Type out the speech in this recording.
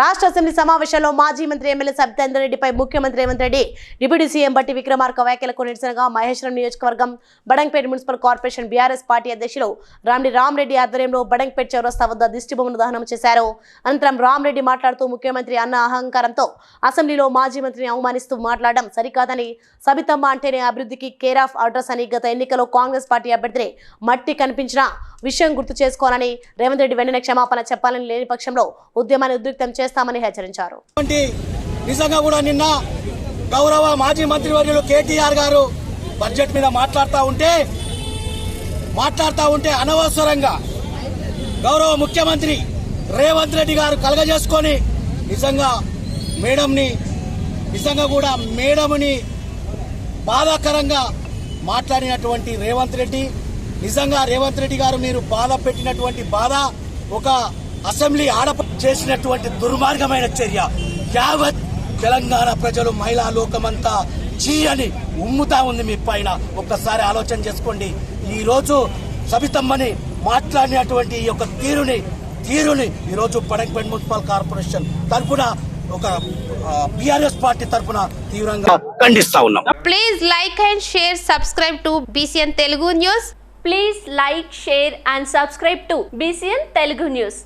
రాష్ట్ర అసెంబ్లీ సమావేశంలో మాజీ మంత్రి ఎమ్మెల్యే సబితేందర్ రెడ్డిపై ముఖ్యమంత్రి రేవంత్ రెడ్డి డిప్యూటీ సీఎం బట్టి విక్రమార్క వ్యాఖ్యలకు నిరసనగా మహేశ్వరం నియోజకవర్గం Badangpet municipal corporation BRS party అధ్యక్షులు రామిడి రామరెడ్డి ఆధ్వర్యంలో బడంగ్పేట్ చౌరస్తా వద్ద దిష్టిబొమ్మను దహనం చేశారు. అనంతరం రామరెడ్డి మాట్లాడుతూ ముఖ్యమంత్రి అన్న అహంకారంతో అసెంబ్లీలో మాజీ మంత్రిని అవమానిస్తూ మాట్లాడడం సరికాదని సబితమ్మ అంటేనే అభివృద్ధికి కేర్ ఆఫ్ అడ్రస్ అని గత ఎన్నికల్లో కాంగ్రెస్ పార్టీ అభ్యర్థిని మట్టి కనిపించిన విషయం గుర్తు చేసుకోవాలని రేవంత్ రెడ్డి వెంటనే క్షమాపణ చెప్పాలని లేని పక్షంలో ఉద్యమాన్ని ఉద్రిక్తం చేస్తామని హెచ్చరించారు. నిజంగా కూడా నిన్న గౌరవ మాజీ మంత్రివర్యులు కేటీఆర్ గారు బడ్జెట్ మీద మాట్లాడుతూ ఉంటే మాట్లాడుతూ ఉంటే అనవసరంగా గౌరవ ముఖ్యమంత్రి రేవంత్ రెడ్డి గారు కలగజేసుకొని నిజంగా మేడంని నిజంగా కూడా మేడంని బాధాకరంగా మాట్లాడినటువంటి రేవంత్ రెడ్డి నిజంగా రేవంత్ రెడ్డి గారు మీరు బాధ పెట్టినటువంటి బాధ ఒక అసెంబ్లీ ఆడప చేసినటువంటి దుర్మార్గమైన చర్య. యావత్ తెలంగాణ ప్రజలు మహిళా లోకమంతా చీ అని ఉమ్ముతా ఉంది మీ పైన. ఒక్కసారి ఆలోచన చేసుకోండి. ఈరోజు సబితమ్మని మాట్లాడినటువంటి ఈ యొక్క తీరుని తీరుని ఈరోజు పడకపేట మున్సిపల్ కార్పొరేషన్ తరఫున ఒక బిఆర్ఎస్ పార్టీ తరఫున తీవ్రంగా ఖండిస్తా ఉన్నాం. Please like and share subscribe to BCN Telugu news please like share and subscribe to BCN Telugu news